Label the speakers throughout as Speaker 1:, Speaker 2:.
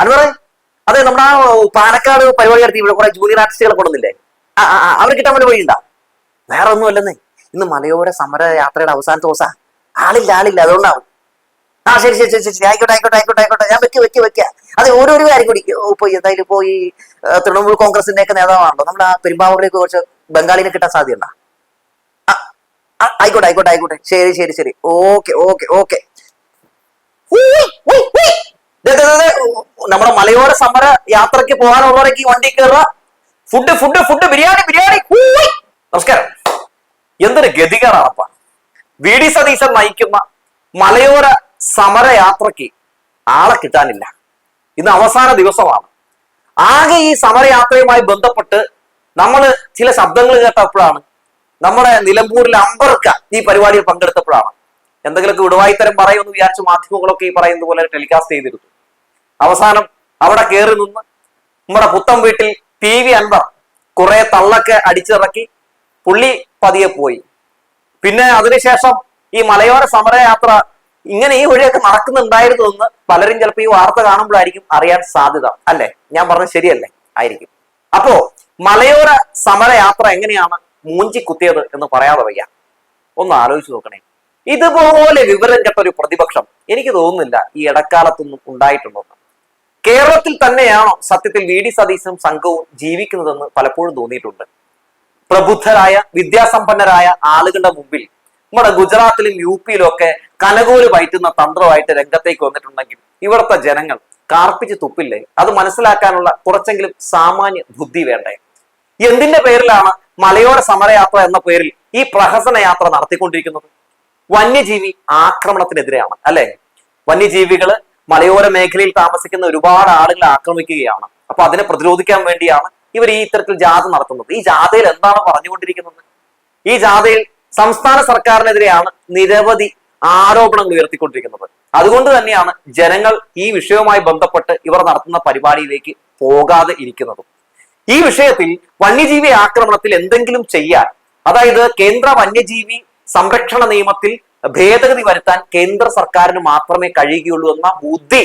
Speaker 1: അൻവറെ അതെ നമ്മുടെ ആ പാലക്കാട് പരിപാടി നടത്തി ഇവിടെ കുറെ ജൂനിയർ ആർട്ടിസ്റ്റുകളെ കൊണ്ടുവന്നില്ലേ? അവർ കിട്ടാൻ വല്ല വഴിയുണ്ടാ വേറെ ഒന്നും അല്ലെന്നേ. ഇന്ന് മലയോര സമര യാത്രയുടെ അവസാനത്തെ ദിവസം. ആളില്ല ആളില്ല അതുകൊണ്ടാവും. ആ ശരി ശരി ശരി ശരി ആയിക്കോട്ടെ ആയിക്കോട്ടെ ആയിക്കോട്ടെ ആയിക്കോട്ടെ. ഞാൻ വെക്ക് വെക്ക് വെക്ക. അത് ഓരോരോ കാര്യം കൂടി. ഇപ്പൊ എന്തായാലും ഇപ്പോ ഈ തൃണമൂൽ കോൺഗ്രസിന്റെ ഒക്കെ നേതാവാണല്ലോ. നമ്മുടെ ആ പെരുമ്പാവൂരിലേക്ക് കുറച്ച് ബംഗാളിനെ കിട്ടാൻ സാധ്യതയുണ്ടോ? ആയിക്കോട്ടെ ആയിക്കോട്ടെ ആയിക്കോട്ടെ. ശരി ശരി ശരി. Okay okay okay. നമ്മുടെ മലയോര സമര യാത്രയ്ക്ക് പോകാനുള്ളവരൊക്കെ ഈ വണ്ടി കയറുക. Food food food biryani biryani. നമസ്കാരം. എന്തൊരു ഗതികേടാണപ്പ. വി ഡി സതീശൻ നയിക്കുന്ന മലയോര സമര യാത്രയ്ക്ക് ആളെ കിട്ടാനില്ല. ഇന്ന് അവസാന ദിവസമാണ്. ആകെ ഈ സമരയാത്രയുമായി ബന്ധപ്പെട്ട് നമ്മൾ ചില ശബ്ദങ്ങൾ കേട്ടപ്പോഴാണ് നമ്മുടെ നിലമ്പൂരിലെ അമ്പർക്ക ഈ പരിപാടിയിൽ പങ്കെടുത്തപ്പോഴാണ്. എന്തെങ്കിലുമൊക്കെ വിടുവായിത്തരം പറയുമെന്ന് വിചാരിച്ച മാധ്യമങ്ങളൊക്കെ ഈ പറയുന്നത് പോലെ ടെലികാസ്റ്റ് ചെയ്തിരുന്നു. അവസാനം അവിടെ കയറി നിന്ന് നമ്മുടെ പുത്തം വീട്ടിൽ പി വി അൻവർ കുറെ തള്ളൊക്കെ അടിച്ചിറക്കി പുള്ളി പതിയെ പോയി. പിന്നെ അതിനുശേഷം ഈ മലയോര സമരയാത്ര ഇങ്ങനെ ഈ വഴിയൊക്കെ നടക്കുന്നുണ്ടായിരുന്നു എന്ന് പലരും ചിലപ്പോൾ ഈ വാർത്ത കാണുമ്പോഴായിരിക്കും അറിയാൻ സാധ്യത. അല്ലെ? ഞാൻ പറഞ്ഞത് ശരിയല്ലേ? ആയിരിക്കും. അപ്പോ മലയോര സമരയാത്ര എങ്ങനെയാണ് മൂഞ്ചി കുത്തിയത് എന്ന് പറയാതെ വയ്യ. ഒന്ന് ആലോചിച്ച് നോക്കണേ. ഇതുപോലെ വിവരം കെട്ട ഒരു പ്രതിപക്ഷം എനിക്ക് തോന്നുന്നില്ല ഈ ഇടക്കാലത്തൊന്നും ഉണ്ടായിട്ടുണ്ടെന്ന് കേരളത്തിൽ തന്നെയാണോ സത്യത്തിൽ വി ഡി സതീശനും സംഘവും ജീവിക്കുന്നതെന്ന് പലപ്പോഴും തോന്നിയിട്ടുണ്ട്? പ്രബുദ്ധരായ വിദ്യാസമ്പന്നരായ ആളുകളുടെ മുമ്പിൽ നമ്മുടെ ഗുജറാത്തിലും യു പിയിലും ഒക്കെ കനകോൽ പയറ്റുന്ന തന്ത്രമായിട്ട് രംഗത്തേക്ക് വന്നിട്ടുണ്ടെങ്കിൽ ഇവിടുത്തെ ജനങ്ങൾ കാർപ്പിച്ച് തുപ്പില്ലേ? അത് മനസ്സിലാക്കാനുള്ള കുറച്ചെങ്കിലും സാമാന്യ ബുദ്ധി വേണ്ടേ? എന്തിന്റെ പേരിലാണ് മലയോര സമരയാത്ര എന്ന പേരിൽ ഈ പ്രഹസന യാത്ര നടത്തിക്കൊണ്ടിരിക്കുന്നത്? വന്യജീവി ആക്രമണത്തിനെതിരെയാണ് അല്ലെ? വന്യജീവികൾ മലയോര മേഖലയിൽ താമസിക്കുന്ന ഒരുപാട് ആളുകളെ ആക്രമിക്കുകയാണ്. അപ്പൊ അതിനെ പ്രതിരോധിക്കാൻ വേണ്ടിയാണ് ഇവർ ഈ ഇത്തരത്തിൽ ജാഥ നടത്തുന്നത്. ഈ ജാഥയിൽ എന്താണ് പറഞ്ഞുകൊണ്ടിരിക്കുന്നത്? ഈ ജാഥയിൽ സംസ്ഥാന സർക്കാരിനെതിരെയാണ് നിരവധി ആരോപണങ്ങൾ ഉയർത്തിക്കൊണ്ടിരിക്കുന്നത്. അതുകൊണ്ട് തന്നെയാണ് ജനങ്ങൾ ഈ വിഷയവുമായി ബന്ധപ്പെട്ട് ഇവർ നടത്തുന്ന പരിപാടിയിലേക്ക് പോകാതെ ഇരിക്കുന്നതും. ഈ വിഷയത്തിൽ വന്യജീവി ആക്രമണത്തിൽ എന്തെങ്കിലും ചെയ്യാൻ അതായത് കേന്ദ്ര വന്യജീവി സംരക്ഷണ നിയമത്തിൽ ഭേദഗതി വരുത്താൻ കേന്ദ്ര സർക്കാരിന് മാത്രമേ കഴിയുകയുള്ളൂ എന്ന ബുദ്ധി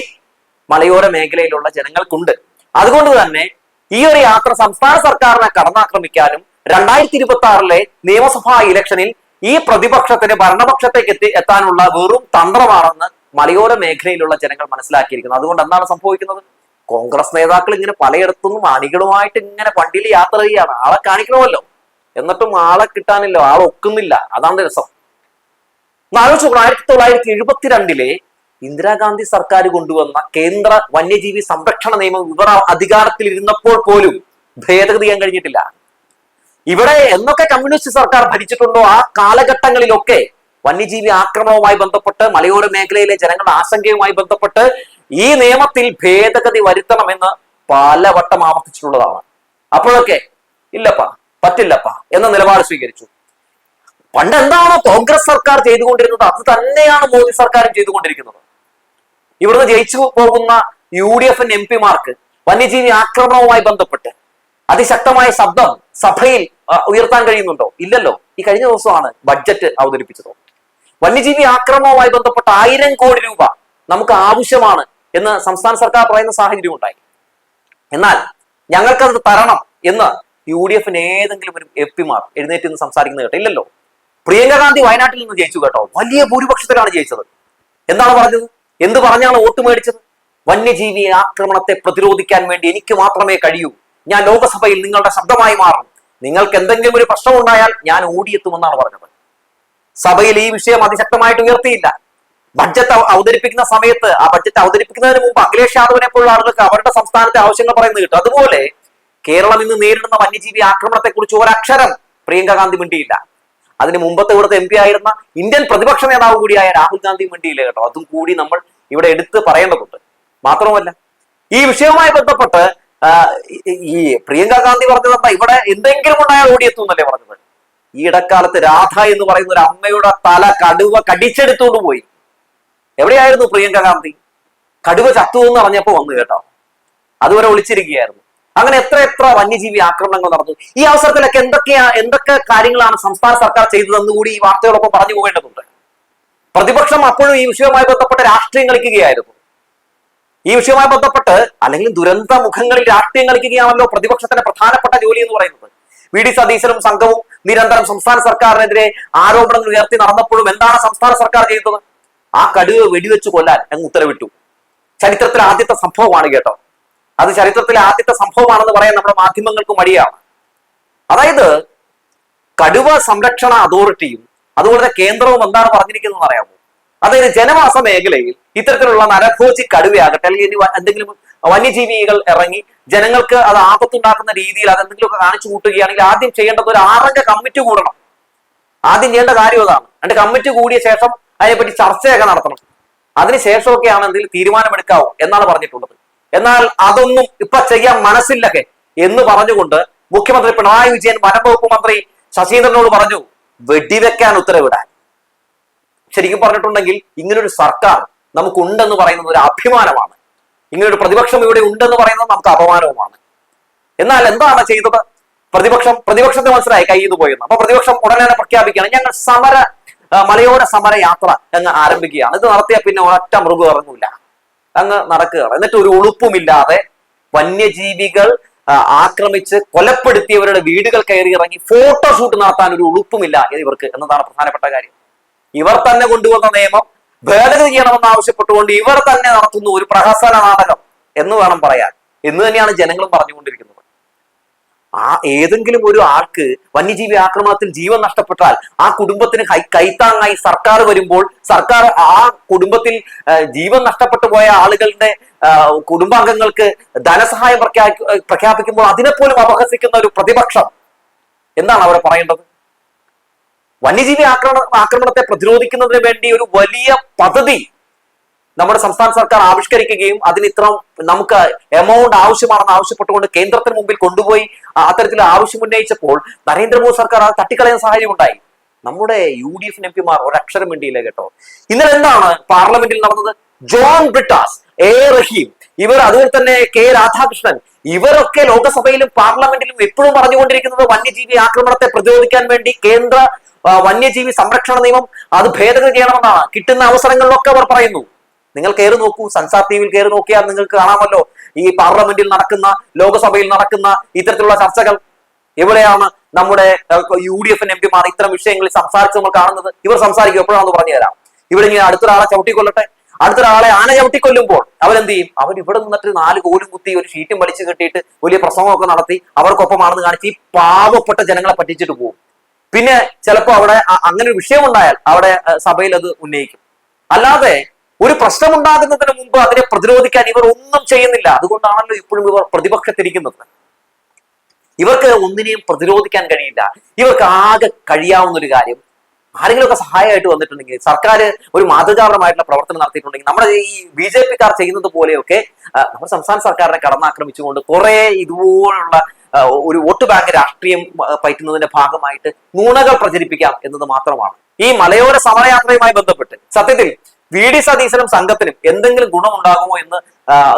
Speaker 1: മലയോര മേഖലയിലുള്ള ജനങ്ങൾക്കുണ്ട്. അതുകൊണ്ട് തന്നെ ഈ ഒരു യാത്ര സംസ്ഥാന സർക്കാരിനെ കടന്നാക്രമിക്കാനും രണ്ടായിരത്തി ഇരുപത്തി ആറിലെ നിയമസഭാ ഇലക്ഷനിൽ ഈ പ്രതിപക്ഷത്തിന് ഭരണപക്ഷത്തേക്ക് എത്തി എത്താനുള്ള വെറും തന്ത്രമാണെന്ന് മലയോര മേഖലയിലുള്ള ജനങ്ങൾ മനസ്സിലാക്കിയിരിക്കുന്നത് അതുകൊണ്ട് എന്താണ് സംഭവിക്കുന്നത്? കോൺഗ്രസ് നേതാക്കൾ ഇങ്ങനെ പലയിടത്തുനിന്നും അണികളുമായിട്ട് ഇങ്ങനെ വണ്ടിയിൽ യാത്ര ചെയ്യുകയാണ്. ആളെ കാണിക്കണമല്ലോ. എന്നിട്ടും ആളെ കിട്ടാനില്ല ആളെ ഒക്കുന്നില്ല. അതാണ് രസം. ആലോചിച്ചു ആയിരത്തി തൊള്ളായിരത്തി എഴുപത്തിരണ്ടിലെ ഇന്ദിരാഗാന്ധി സർക്കാർ കൊണ്ടുവന്ന കേന്ദ്ര വന്യജീവി സംരക്ഷണ നിയമം ഇവർ അധികാരത്തിൽ ഇരുന്നപ്പോൾ പോലും ഭേദഗതി ചെയ്യാൻ കഴിഞ്ഞിട്ടില്ല. ഇവിടെ എന്നൊക്കെ കമ്മ്യൂണിസ്റ്റ് സർക്കാർ ഭരിച്ചിട്ടുണ്ടോ ആ കാലഘട്ടങ്ങളിലൊക്കെ വന്യജീവി ആക്രമണവുമായി ബന്ധപ്പെട്ട് മലയോര മേഖലയിലെ ജനങ്ങളുടെ ആശങ്കയുമായി ബന്ധപ്പെട്ട് ഈ നിയമത്തിൽ ഭേദഗതി വരുത്തണമെന്ന് പലവട്ടം ആവർത്തിച്ചിട്ടുള്ളതാണ്. അപ്പോഴൊക്കെ ഇല്ലപ്പാ പറ്റില്ലപ്പാ എന്ന നിലപാട് സ്വീകരിച്ചു. പണ്ട് എന്താണോ കോൺഗ്രസ് സർക്കാർ ചെയ്തുകൊണ്ടിരുന്നത് അത് തന്നെയാണ് മോദി സർക്കാരും ചെയ്തുകൊണ്ടിരിക്കുന്നത്. ഇവിടുന്ന് ജയിച്ചു പോകുന്ന യു ഡി എഫ് എം പിമാർക്ക് വന്യജീവി ആക്രമണവുമായി ബന്ധപ്പെട്ട് അതിശക്തമായ ശബ്ദം സഭയിൽ ഉയർത്താൻ കഴിയുന്നുണ്ടോ? ഇല്ലല്ലോ. ഈ കഴിഞ്ഞ ദിവസമാണ് ബഡ്ജറ്റ് അവതരിപ്പിച്ചത്. വന്യജീവി ആക്രമണവുമായി ബന്ധപ്പെട്ട ആയിരം കോടി രൂപ നമുക്ക് ആവശ്യമാണ് എന്ന് സംസ്ഥാന സർക്കാർ പറയുന്ന സാഹചര്യം ഉണ്ടായി. എന്നാൽ ഞങ്ങൾക്കത് തരണം എന്ന് യു ഡി എഫിന് ഏതെങ്കിലും ഒരു എം പിമാർ എഴുന്നേറ്റ് നിന്ന് കേട്ടോ ഇല്ലല്ലോ പ്രിയങ്ക ഗാന്ധി വയനാട്ടിൽ നിന്ന് ജയിച്ചു കേട്ടോ. വലിയ ഭൂരിപക്ഷത്തിലാണ് ജയിച്ചത്. എന്താണ് പറഞ്ഞത്? എന്ത് പറഞ്ഞാണ് വോട്ട് മേടിച്ചത്? വന്യജീവി ആക്രമണത്തെ പ്രതിരോധിക്കാൻ വേണ്ടി എനിക്ക് മാത്രമേ കഴിയൂ. ഞാൻ ലോകസഭയിൽ നിങ്ങളുടെ ശബ്ദമായി മാറും. നിങ്ങൾക്ക് എന്തെങ്കിലും ഒരു പ്രശ്നം ഉണ്ടായാൽ ഞാൻ ഓടിയെത്തുമെന്നാണ് പറഞ്ഞത്. സഭയിൽ ഈ വിഷയം അതിശക്തമായിട്ട് ഉയർത്തിയില്ല. ബഡ്ജറ്റ് അവ- അവതരിപ്പിക്കുന്ന സമയത്ത് ആ ബഡ്ജറ്റ് അവതരിപ്പിക്കുന്നതിന് മുമ്പ് അഖിലേഷ് യാദവിനെ പോലുള്ള ആളുകൾക്ക് അവരുടെ സംസ്ഥാനത്തെ ആവശ്യങ്ങൾ പറയുന്നത് കിട്ടും. അതുപോലെ കേരളം ഇന്ന് നേരിടുന്ന വന്യജീവി ആക്രമണത്തെക്കുറിച്ച് ഒരക്ഷരം പ്രിയങ്ക ഗാന്ധി മിണ്ടിയില്ല. അതിന് മുമ്പത്തെ ഇവിടുത്തെ എം പി ആയിരുന്ന ഇന്ത്യൻ പ്രതിപക്ഷ നേതാവ് കൂടിയായ രാഹുൽ ഗാന്ധി മിണ്ടിയില്ല കേട്ടോ? അതും കൂടി നമ്മൾ ഇവിടെ എടുത്ത് പറയേണ്ടതുണ്ട്. മാത്രമല്ല ഈ വിഷയവുമായി ബന്ധപ്പെട്ട് ഈ- പ്രിയങ്ക ഗാന്ധി പറഞ്ഞത് എന്താ ഇവിടെ എന്തെങ്കിലും ഉണ്ടായാൽ ഓടിയെത്തും എന്നല്ലേ പറഞ്ഞത്? ഈ ഇടക്കാലത്ത് രാധ എന്ന് പറയുന്ന ഒരു അമ്മയുടെ തല കടുവ കടിച്ചെടുത്തോണ്ട് പോയി. എവിടെയായിരുന്നു പ്രിയങ്ക ഗാന്ധി? കടുവ ചത്തു എന്ന് അറിഞ്ഞപ്പോ വന്നു കേട്ടോ. അതുവരെ ഒളിച്ചിരിക്കുകയായിരുന്നു. അങ്ങനെ എത്ര എത്ര വന്യജീവി ആക്രമണങ്ങൾ നടന്നു. ഈ അവസരത്തിലൊക്കെ എന്തൊക്കെയാ എന്തൊക്കെ കാര്യങ്ങളാണ് സംസ്ഥാന സർക്കാർ ചെയ്തതെന്ന് കൂടി ഈ വാർത്തയോടൊപ്പം പറഞ്ഞു പോകേണ്ടതുണ്ട്. പ്രതിപക്ഷം അപ്പോഴും ഈ വിഷയവുമായി ബന്ധപ്പെട്ട് രാഷ്ട്രീയം കളിക്കുകയായിരുന്നു. ഈ വിഷയവുമായി ബന്ധപ്പെട്ട് അല്ലെങ്കിൽ ദുരന്ത മുഖങ്ങളിൽ രാഷ്ട്രീയം കളിക്കുകയാണല്ലോ പ്രതിപക്ഷത്തിന്റെ പ്രധാനപ്പെട്ട ജോലി എന്ന് പറയുന്നത്. വി ഡി സതീശനും സംഘവും നിരന്തരം സംസ്ഥാന സർക്കാരിനെതിരെ ആരോപണങ്ങൾ ഉയർത്തി നടന്നപ്പോഴും എന്താണ് സംസ്ഥാന സർക്കാർ ചെയ്തത്? ആ കടുവ വെടിവെച്ച് കൊല്ലാൻ അങ്ങ് ഉത്തരവിട്ടു. ചരിത്രത്തിലെ ആദ്യത്തെ സംഭവമാണ് കേട്ടോ. അത് ചരിത്രത്തിലെ ആദ്യത്തെ സംഭവമാണെന്ന് പറയാൻ നമ്മുടെ മാധ്യമങ്ങൾക്കും മടിയാണ്. അതായത് കടുവ സംരക്ഷണ അതോറിറ്റിയും അതുപോലെ കേന്ദ്രവും എന്താണ് പറഞ്ഞിരിക്കുന്നത് അറിയാമോ അതായത് ജനവാസ മേഖലയിൽ ഇത്തരത്തിലുള്ള നരഭോജി കടുവയാകട്ടെ അല്ലെങ്കിൽ എന്തെങ്കിലും വന്യജീവികൾ ഇറങ്ങി ജനങ്ങൾക്ക് അത് ആപത്തുണ്ടാക്കുന്ന രീതിയിൽ അത് എന്തെങ്കിലുമൊക്കെ കാണിച്ചു കൂട്ടുകയാണെങ്കിൽ ആദ്യം ചെയ്യേണ്ടത് ഒരു ആറംഗ കമ്മിറ്റി കൂടണം. ആദ്യം ചെയ്യേണ്ട കാര്യം അതാണ്. എന്നിട്ട് കമ്മിറ്റി കൂടിയ ശേഷം അതിനെപ്പറ്റി ചർച്ചയൊക്കെ നടത്തണം. അതിനുശേഷമൊക്കെയാണ് എന്തെങ്കിലും തീരുമാനമെടുക്കാവോ എന്നാണ് പറഞ്ഞിട്ടുള്ളത്. എന്നാൽ അതൊന്നും ഇപ്പൊ ചെയ്യാൻ മനസ്സില്ലക്കെ എന്ന് പറഞ്ഞുകൊണ്ട് മുഖ്യമന്ത്രി പിണറായി വിജയൻ വനംവകുപ്പ് മന്ത്രി ശശീന്ദ്രനോട് പറഞ്ഞു വെടിവെക്കാൻ ഉത്തരവിടാൻ. ശരിക്കും പറഞ്ഞിട്ടുണ്ടെങ്കിൽ ഇങ്ങനൊരു സർക്കാർ നമുക്കുണ്ടെന്ന് പറയുന്നത് ഒരു അഭിമാനമാണ്. ഇങ്ങനൊരു പ്രതിപക്ഷം ഇവിടെ ഉണ്ടെന്ന് പറയുന്നത് നമുക്ക് അപമാനവുമാണ്. എന്നാൽ എന്താണ് ചെയ്തത്? പ്രതിപക്ഷം പ്രതിപക്ഷത്തെ മനസ്സിലായി കൈ ചെയ്തു പോയെന്ന്. അപ്പൊ പ്രതിപക്ഷം ഉടനെ തന്നെ പ്രഖ്യാപിക്കുകയാണ്. ഞങ്ങൾ സമര മലയോര സമര യാത്ര അങ്ങ് ആരംഭിക്കുകയാണ്. ഇത് നടത്തിയ പിന്നെ ഒരൊറ്റ മൃഗം ഇറങ്ങൂല. അങ്ങ് നടക്കുകയാണ്. എന്നിട്ട് ഒരു ഉളുപ്പുമില്ലാതെ വന്യജീവികൾ ആക്രമിച്ച് കൊലപ്പെടുത്തിയവരുടെ വീടുകൾ കയറി ഇറങ്ങി ഫോട്ടോ ഷൂട്ട് നടത്താൻ ഒരു ഉളുപ്പുമില്ല ഇവർക്ക് എന്നതാണ് പ്രധാനപ്പെട്ട കാര്യം. ഇവർ തന്നെ കൊണ്ടുവന്ന നിയമം ഭേദഗതി ചെയ്യണമെന്ന് ആവശ്യപ്പെട്ടുകൊണ്ട് ഇവർ തന്നെ നടത്തുന്ന ഒരു പ്രഹസന നാടകം എന്ന് വേണം പറയാൻ. എന്ന് തന്നെയാണ് ജനങ്ങളും പറഞ്ഞുകൊണ്ടിരിക്കുന്നത്. ആ ഏതെങ്കിലും ഒരു ആൾക്ക് വന്യജീവി ആക്രമണത്തിൽ ജീവൻ നഷ്ടപ്പെട്ടാൽ ആ കുടുംബത്തിന് കൈത്താങ്ങായി സർക്കാർ വരുമ്പോൾ സർക്കാർ ആ കുടുംബത്തിൽ ജീവൻ നഷ്ടപ്പെട്ടു പോയ ആളുകളുടെ കുടുംബാംഗങ്ങൾക്ക് ധനസഹായം പ്രഖ്യാ- പ്രഖ്യാപിക്കുമ്പോൾ അതിനെപ്പോലും അപഹസിക്കുന്ന ഒരു പ്രതിപക്ഷം എന്താണ് അവിടെ പറയേണ്ടത്? വന്യജീവി ആക്രമണ ആക്രമണത്തെ പ്രതിരോധിക്കുന്നതിന് വേണ്ടി ഒരു വലിയ പദ്ധതി നമ്മുടെ സംസ്ഥാന സർക്കാർ ആവിഷ്കരിക്കുകയും അതിന് ഇത്ര നമുക്ക് എമൗണ്ട് ആവശ്യമാണെന്ന് ആവശ്യപ്പെട്ടുകൊണ്ട് കേന്ദ്രത്തിന് മുമ്പിൽ കൊണ്ടുപോയി അത്തരത്തിൽ ആവശ്യം ഉന്നയിച്ചപ്പോൾ നരേന്ദ്രമോദി സർക്കാർ അത് തട്ടിക്കളയുന്ന സാഹചര്യം ഉണ്ടായി. നമ്മുടെ യു ഡി എഫ് എം പിമാർ ഒരക്ഷരം വേണ്ടിയില്ല കേട്ടോ. ഇന്നലെ എന്താണ് പാർലമെന്റിൽ നടന്നത്? ജോൺ ബ്രിട്ടാസ് എ റഹീം ഇവർ അതുപോലെ തന്നെ കെ രാധാകൃഷ്ണൻ ഇവരൊക്കെ ലോകസഭയിലും പാർലമെന്റിലും എപ്പോഴും പറഞ്ഞുകൊണ്ടിരിക്കുന്നത് വന്യജീവി ആക്രമണത്തെ പ്രതിരോധിക്കാൻ വേണ്ടി കേന്ദ്ര വന്യജീവി സംരക്ഷണ നിയമം അത് ഭേദഗതി ചെയ്യണമെന്നാണ്. കിട്ടുന്ന അവസരങ്ങളിലൊക്കെ അവർ പറയുന്നു. നിങ്ങൾ കയറി നോക്കൂ സൻസാർ ടി വിയിൽ കയറി നോക്കിയാൽ നിങ്ങൾക്ക് കാണാമല്ലോ. ഈ പാർലമെന്റിൽ നടക്കുന്ന ലോകസഭയിൽ നടക്കുന്ന ഇത്തരത്തിലുള്ള ചർച്ചകൾ എവിടെയാണ് നമ്മുടെ യു ഡി എഫ് എം പിമാർ ഇത്തരം വിഷയങ്ങളിൽ സംസാരിച്ച് നമ്മൾ കാണുന്നത്. ഇവർ സംസാരിക്കും എപ്പോഴാണെന്ന് പറഞ്ഞു തരാം. ഇവിടെ ഇങ്ങനെ അടുത്തൊരാളെ ചവിട്ടിക്കൊല്ലട്ടെ. അടുത്തൊരാളെ ആന ചവിട്ടിക്കൊല്ലുമ്പോൾ അവരെന്ത് ചെയ്യും? അവർ ഇവിടെ നിന്നിട്ട് നാല് കോലും കുത്തി ഒരു ഷീറ്റും വലിച്ചു കെട്ടിയിട്ട് വലിയ പ്രസംഗമൊക്കെ നടത്തി അവർക്കൊപ്പമാണെന്ന് കാണിച്ച് ഈ പാവപ്പെട്ട ജനങ്ങളെ പറ്റിച്ചിട്ട് പോകും പിന്നെ ചിലപ്പോൾ അവിടെ അങ്ങനെ ഒരു വിഷയമുണ്ടായാൽ അവിടെ സഭയിൽ അത് ഉന്നയിക്കും. അല്ലാതെ ഒരു പ്രശ്നമുണ്ടാകുന്നതിന് മുമ്പ് അതിനെ പ്രതിരോധിക്കാൻ ഇവർ ഒന്നും ചെയ്യുന്നില്ല. അതുകൊണ്ടാണല്ലോ ഇപ്പോഴും ഇവർ പ്രതിപക്ഷത്തിരിക്കുന്നത്. ഇവർക്ക് ഒന്നിനെയും പ്രതിരോധിക്കാൻ കഴിയില്ല. ഇവർക്ക് ആകെ കഴിയാവുന്ന ഒരു കാര്യം ആരെങ്കിലുമൊക്കെ സഹായമായിട്ട് വന്നിട്ടുണ്ടെങ്കിൽ സർക്കാർ ഒരു മാതൃകാപരമായിട്ടുള്ള പ്രവർത്തനം നടത്തിയിട്ടുണ്ടെങ്കിൽ നമ്മുടെ ഈ ബി ജെ പിക്കാർ ചെയ്യുന്നത് പോലെയൊക്കെ നമ്മുടെ സംസ്ഥാന സർക്കാരിനെ കടന്നാക്രമിച്ചുകൊണ്ട് കുറെ ഇതുപോലുള്ള ഒരു വോട്ട് ബാങ്ക് രാഷ്ട്രീയം പയറ്റുന്നതിന്റെ ഭാഗമായിട്ട് നുണകൾ പ്രചരിപ്പിക്കാം എന്നത് മാത്രമാണ്. ഈ മലയോര സമരയാത്രയുമായി ബന്ധപ്പെട്ട് സത്യത്തിൽ വി ഡി സതീശനും സംഘത്തിനും എന്തെങ്കിലും ഗുണമുണ്ടാകുമോ എന്ന്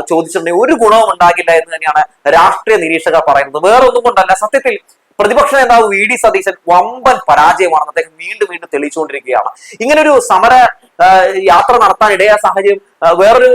Speaker 1: ചോദിച്ചിട്ടുണ്ടെങ്കിൽ ഒരു ഗുണവും ഉണ്ടാകില്ല എന്ന് തന്നെയാണ് രാഷ്ട്രീയ നിരീക്ഷകർ പറയുന്നത്. വേറൊന്നും കൊണ്ടല്ല. സത്യത്തിൽ പ്രതിപക്ഷ നേതാവ് വി ഡി സതീശൻ വമ്പൻ പരാജയമാണെന്ന് അദ്ദേഹം വീണ്ടും വീണ്ടും തെളിയിച്ചുകൊണ്ടിരിക്കുകയാണ്. ഇങ്ങനൊരു സമര യാത്ര നടത്താൻ ഇടയായ സാഹചര്യം വേറൊരു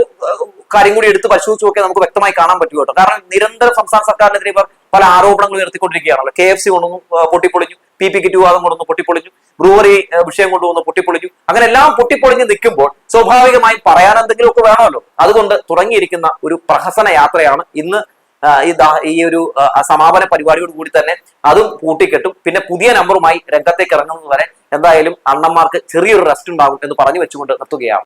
Speaker 1: കാര്യം കൂടി എടുത്ത് പരിശോധിച്ച് നോക്കിയാൽ നമുക്ക് വ്യക്തമായി കാണാൻ പറ്റും കേട്ടോ. കാരണം നിരന്തരം സംസ്ഥാന സർക്കാരിനെതിരെ ഇവർ പല ആരോപണങ്ങൾ ഉയർത്തിക്കൊണ്ടിരിക്കുകയാണല്ലോ. കെ എഫ് സി കൊണ്ടൊന്നും പൊട്ടിപ്പൊളിഞ്ഞു. പി പി കിറ്റ് വിവാദം കൊണ്ടുവന്ന് പൊട്ടിപ്പൊളിഞ്ഞു. ബ്രൂവറി വിഷയം കൊണ്ടുവന്ന് പൊട്ടിപ്പൊളിഞ്ഞു. അങ്ങനെ എല്ലാം പൊട്ടിപ്പൊളിഞ്ഞ് നിൽക്കുമ്പോൾ സ്വാഭാവികമായി പറയാൻ എന്തെങ്കിലുമൊക്കെ വേണമല്ലോ. അതുകൊണ്ട് തുടങ്ങിയിരിക്കുന്ന ഒരു പ്രഹസന യാത്രയാണ് ഇന്ന് ഈ ഒരു സമാപന പരിപാടിയോട് കൂടി തന്നെ അതും കൂട്ടിക്കെട്ടും പിന്നെ പുതിയ നമ്പറുമായി രംഗത്തേക്ക് ഇറങ്ങുന്നത് വരെ എന്തായാലും അണ്ണന്മാർക്ക് ചെറിയൊരു റെസ്റ്റ് ഉണ്ടാകും എന്ന് പറഞ്ഞു വെച്ചുകൊണ്ട് നിർത്തുകയാണ്.